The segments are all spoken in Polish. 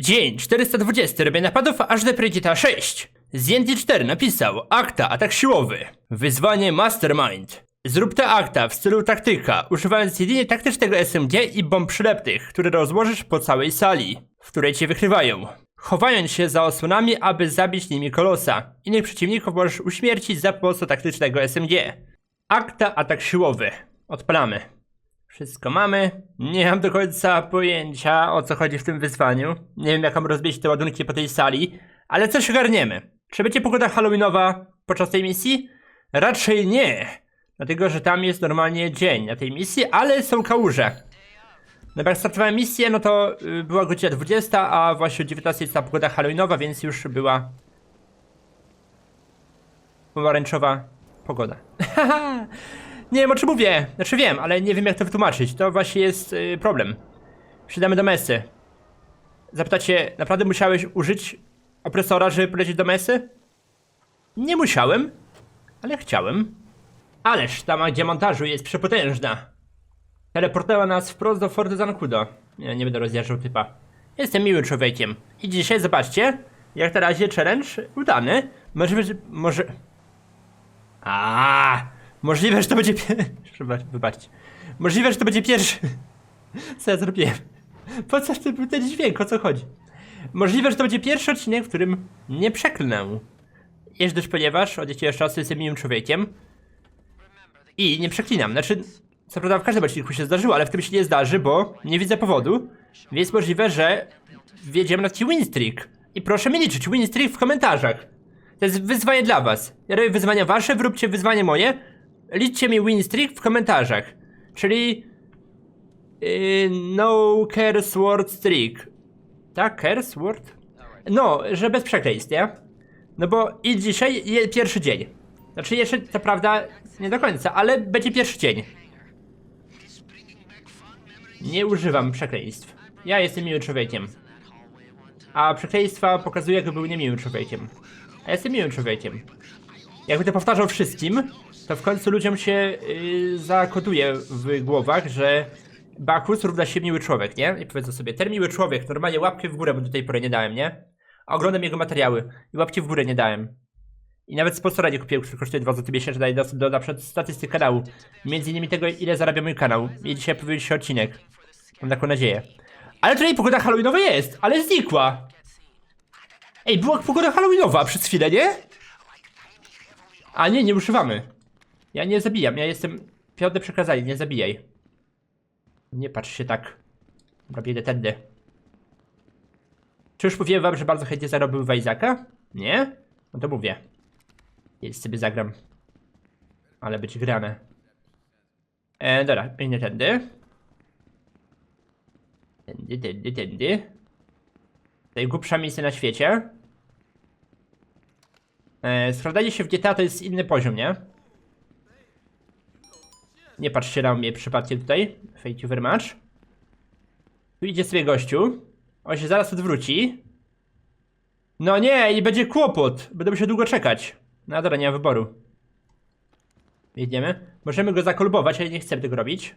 Dzień 420 robienia napadów aż do Predator 6. ZND4 napisał akta atak siłowy. Wyzwanie Mastermind. Zrób te akta w stylu taktyka, używając jedynie taktycznego SMG i bomb przylepnych, które rozłożysz po całej sali, w której cię wykrywają. Chowając się za osłonami, aby zabić nimi kolosa. Innych przeciwników możesz uśmiercić za pomocą taktycznego SMG. Akta atak siłowy. Odpalamy. Wszystko mamy. Nie mam do końca pojęcia o co chodzi w tym wyzwaniu. Nie wiem jak mam rozbić te ładunki po tej sali, ale coś ogarniemy. Czy będzie pogoda halloweenowa podczas tej misji? Raczej nie. Dlatego, że tam jest normalnie dzień na tej misji, ale są kałuże. No bo jak startowałem misję, no to y, była godzina 20, a właśnie o 19 jest ta pogoda halloweenowa, więc już była pomarańczowa pogoda. nie wiem o czym mówię. Znaczy wiem, ale nie wiem jak to wytłumaczyć. To właśnie jest y, problem. Przydamy do mesy. Zapytacie, naprawdę musiałeś użyć opresora, żeby polecieć do mesy? Nie musiałem, ale chciałem. Ależ ta magia montażu jest przepotężna. Teleportowała nas wprost do Forty Zancudo. Nie, nie będę rozjeżdżał typa. Jestem miłym człowiekiem. I dzisiaj zobaczcie, jak na razie challenge udany. Może, że- może... A, możliwe, że to będzie pie... Wybacz- Wybaczcie. Możliwe, że to będzie pierwszy... Co ja zrobiłem? Po co był ten dźwięk? O co chodzi? Możliwe, że to będzie pierwszy odcinek, w którym nie przeklnę. Jest też ponieważ od jakiegoś czasu jestem miłym człowiekiem. I nie przeklinam. Znaczy, co prawda w każdym odcinku się zdarzyło, ale w tym się nie zdarzy, bo nie widzę powodu. Więc możliwe, że wjedziemy na taki win streak. I proszę mi liczyć win streak w komentarzach. To jest wyzwanie dla was. Ja robię wyzwania wasze, wróbcie wyzwanie moje. Liczcie mi win streak w komentarzach. Czyli... Yy, no care sword streak. Tak, care sword? No, że bez przekleństw, nie? No bo i dzisiaj jest pierwszy dzień. Znaczy jeszcze, co prawda, nie do końca, ale będzie pierwszy dzień. Nie używam przekleństw. Ja jestem miłym człowiekiem. A przekleństwa pokazują, jakby był niemiłym człowiekiem. A ja jestem miłym człowiekiem. Jakby to powtarzał wszystkim, to w końcu ludziom się yy, zakoduje w głowach, że Bakus równa się miły człowiek, nie? I powiedzą sobie, ten miły człowiek, normalnie łapkę w górę, bo do tej pory nie dałem, nie? Oglądam jego materiały i łapki w górę nie dałem. I nawet sponsora nie kupiłem, który kosztuje 2 zł miesięcznie, daje dostęp do na przykład statystyk kanału. Między innymi tego, ile zarabia mój kanał. I dzisiaj powiedzieć się odcinek. Mam taką nadzieję. Ale tutaj pogoda halloweenowa jest, ale znikła. Ej, była pogoda halloweenowa przez chwilę, nie? A nie, nie używamy. Ja nie zabijam, ja jestem piąte przekazanie, nie zabijaj. Nie patrz się tak. Dobra, biedę tędy. Czy już mówiłem wam, że bardzo chętnie zarobił Wajzaka? Nie? No to mówię. Kiedyś sobie zagram. Ale być grane. E, dobra, idę tędy. Tędy, tędy, tędy. Najgłupsza misja na świecie. E, sprawdzanie się w GTA to jest inny poziom, nie? Nie patrzcie na mnie przypadkiem tutaj. Thank you very much. Tu idzie sobie gościu. On się zaraz odwróci. No nie, i będzie kłopot. Będę musiał długo czekać. No dobra, nie ma wyboru. Jedziemy. Możemy go zakolbować, ale nie chcemy tego robić.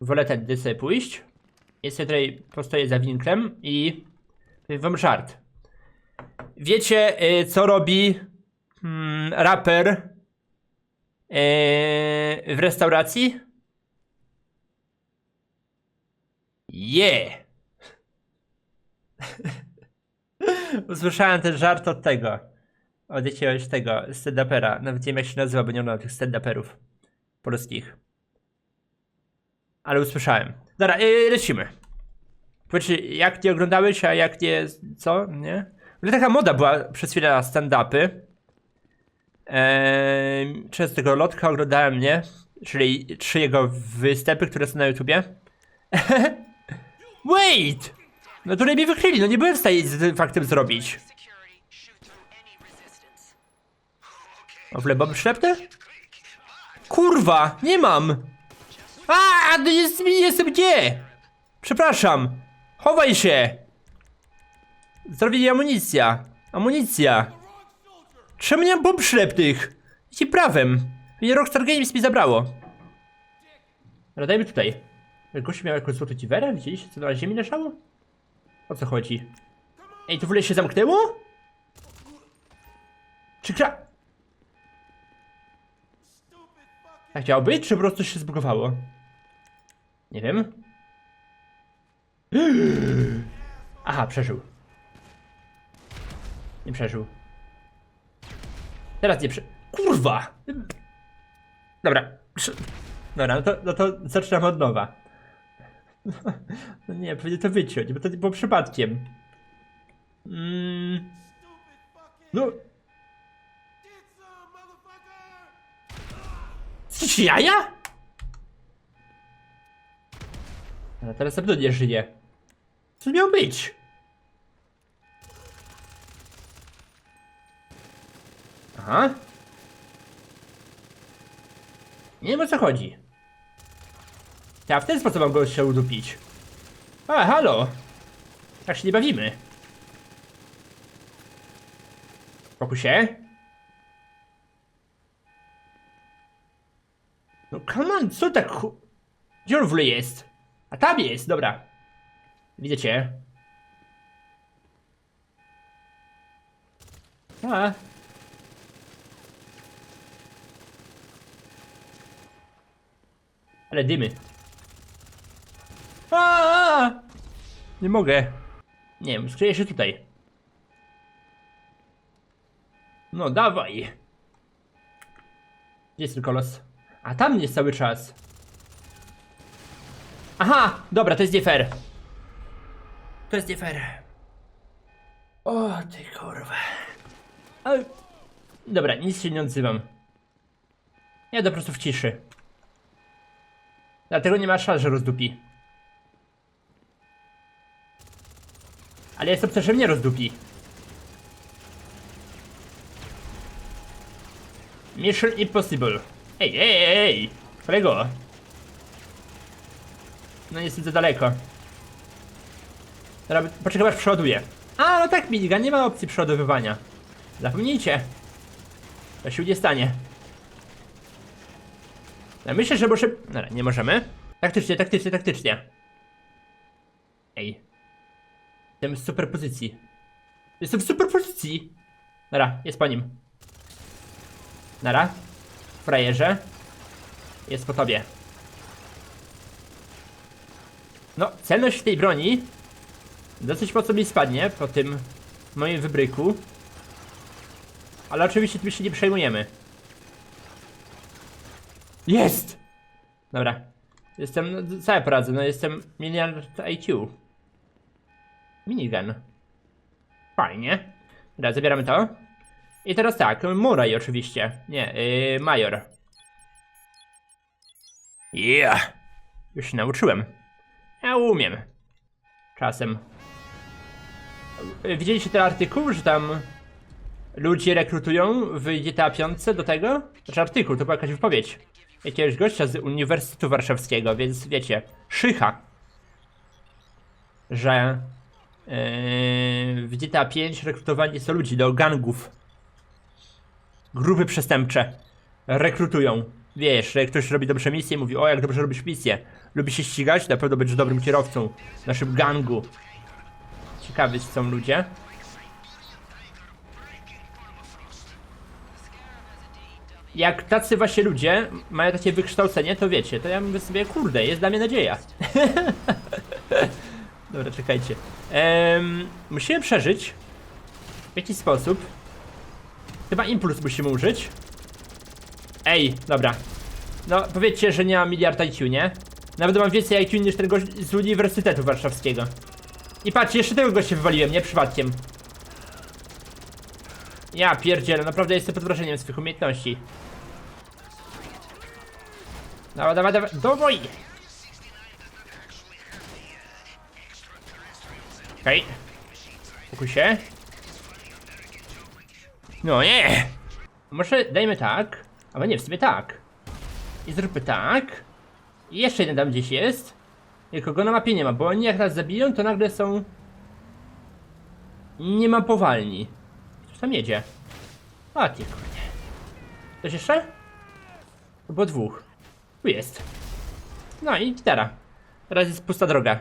Wolę tędy sobie pójść. Sobie tutaj postoję za winklem i... wam żart. Wiecie, y, co robi mm, raper y, w restauracji? Yeah! Usłyszałem ten żart od tego. Od jakiegoś tego stand-upera. Nawet nie wiem jak się nazywa, bo nie mam tych stand-uperów polskich. Ale usłyszałem. Dobra, yy, lecimy. Powiedzcie, jak nie oglądałeś, a jak nie... co? Nie? Ogóle taka moda była przez chwilę na stand-upy. Eee, często tego lotka oglądałem, nie? Czyli trzy jego występy, które są na YouTubie. Wait! No tutaj mnie wykryli, no nie byłem w stanie z tym faktem zrobić. O, bomby ślepne? Kurwa, nie mam! A, no jest, jestem gdzie? Przepraszam. Chowaj się. Zrobili amunicja. Amunicja. Czemu nie mam bomb ślepnych? Jakie prawem? Mnie Rockstar Games mi zabrało. Ale dajmy tutaj. Gościu miał jakąś złotą dziwerę? Widzieliście co na ziemi leżało? O co chodzi? Ej, to w ogóle się zamknęło? Czy gra... Tak chciało być, czy po prostu się zbugowało? Nie wiem. Aha, przeżył. Nie przeżył. Teraz nie prze... Kurwa! Dobra. Dobra, no to, no to zaczynamy od nowa. No nie, powinien to wyciąć, bo to było przypadkiem. Mm. No. Jesteś jaja? Ale teraz pewno nie żyje. Co miał być? Aha. Nie wiem o co chodzi. Ja w ten sposób mam go się udupić. A, halo! Tak się nie bawimy. Spokój się. No come on, co tak chu... Gdzie on w jest? A tam jest, dobra. Widzę cię. A. Ale dymy. A! Nie mogę. Nie wiem, skryję się tutaj. No dawaj. Gdzie jest ten kolos? A tam jest cały czas. Aha, dobra, to jest nie fair. To jest nie fair. O ty kurwa. Ale... Dobra, nic się nie odzywam. Ja to po prostu w ciszy. Dlatego nie ma szans, że rozdupi. Ale jest opcja, że mnie rozdupi. Mission Impossible. Ej, ej, ej, ej! No niestety za daleko. Dobra, poczekaj aż przeładuje. A, no tak, minigun, nie ma opcji przeładowywania. Zapomnijcie. To się nie stanie. Ja myślę, że muszę... Dobra, nie możemy. Taktycznie, taktycznie, taktycznie. Ej. Jestem w super pozycji. Jestem w super pozycji. Nara, jest po nim. Nara. Frajerze. Jest po tobie. No, celność tej broni dosyć mocno mi spadnie po tym moim wybryku. Ale oczywiście tym się nie przejmujemy. Jest! Dobra. Jestem, no, co ja poradzę, no jestem miliard IQ. Minigun. Fajnie. Dobra, zabieramy to. I teraz tak, Murray oczywiście. Nie, yy, Major. Yeah! Już się nauczyłem. Ja umiem. Czasem. Widzieliście ten artykuł, że tam ludzie rekrutują w GTA 5 do tego? Znaczy artykuł, to była jakaś wypowiedź jakiegoś gościa z Uniwersytetu Warszawskiego, więc wiecie, szycha, że yy, w GTA 5 rekrutowani są ludzi do gangów. Grupy przestępcze rekrutują. Wiesz, jak ktoś robi dobrze misję, mówi, o jak dobrze robisz misję. Lubi się ścigać, na pewno będziesz dobrym kierowcą w naszym gangu. Ciekawi są ludzie. Jak tacy właśnie ludzie mają takie wykształcenie, to wiecie, to ja mówię sobie, kurde, jest dla mnie nadzieja. Dobra, czekajcie. Musimy przeżyć w jakiś sposób. Chyba impuls musimy użyć. Ej, dobra. No, powiedzcie, że nie mam miliard IQ, nie? Nawet mam więcej IQ niż ten gość z Uniwersytetu Warszawskiego. I patrz, jeszcze tego gościa wywaliłem, nie przypadkiem. Ja pierdzielę, naprawdę jestem pod wrażeniem swych umiejętności. Dawaj, dawaj, dawaj, dawaj! Okej. Okay. Się. No nie! Może dajmy tak, albo nie, w sumie tak. I zróbmy tak. I jeszcze jeden tam gdzieś jest. Tylko go na mapie nie ma, bo oni jak nas zabiją, to nagle są... Nie ma powalni. Coś tam jedzie. A ty kurde. Coś jeszcze? To było dwóch. Tu jest. No i gitara. Teraz jest pusta droga.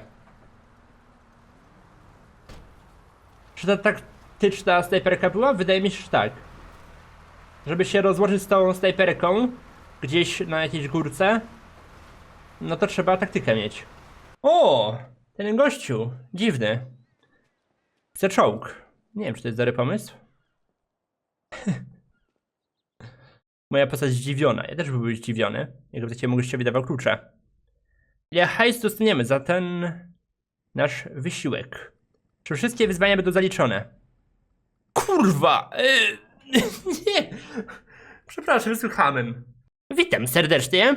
Czy ta taktyczna snajperka była? Wydaje mi się, że tak. Żeby się rozłożyć z tą snajperką gdzieś na jakiejś górce, no to trzeba taktykę mieć. O! Ten gościu. Dziwny. Chce czołg. Nie wiem, czy to jest dobry pomysł. Moja postać zdziwiona. Ja też byłbym zdziwiony. Jak będziecie mogliście wydawał klucze. Ile hajs dostaniemy za ten nasz wysiłek? Czy wszystkie wyzwania będą zaliczone? Kurwa! Yy, nie! Przepraszam, słuchałem. Witam serdecznie.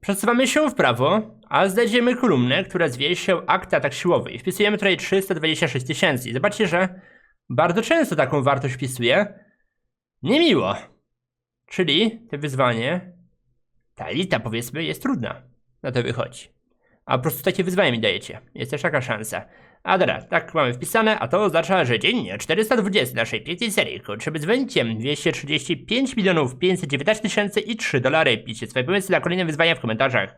Przesuwamy się w prawo, a znajdziemy kolumnę, która zwie się akt atak siłowy. Wpisujemy tutaj 326 tysięcy. Zobaczcie, że bardzo często taką wartość wpisuję. Niemiło. Czyli to wyzwanie, ta lita powiedzmy, jest trudna. Na to wychodzi. A po prostu takie wyzwanie mi dajecie. Jest też taka szansa. A dobra, tak mamy wpisane, a to oznacza, że dziennie 420 naszej pięknej serii kończy wyzwaniem 235 milionów 519 tysięcy i 3 dolary. Piszcie swoje pomysły na kolejne wyzwania w komentarzach.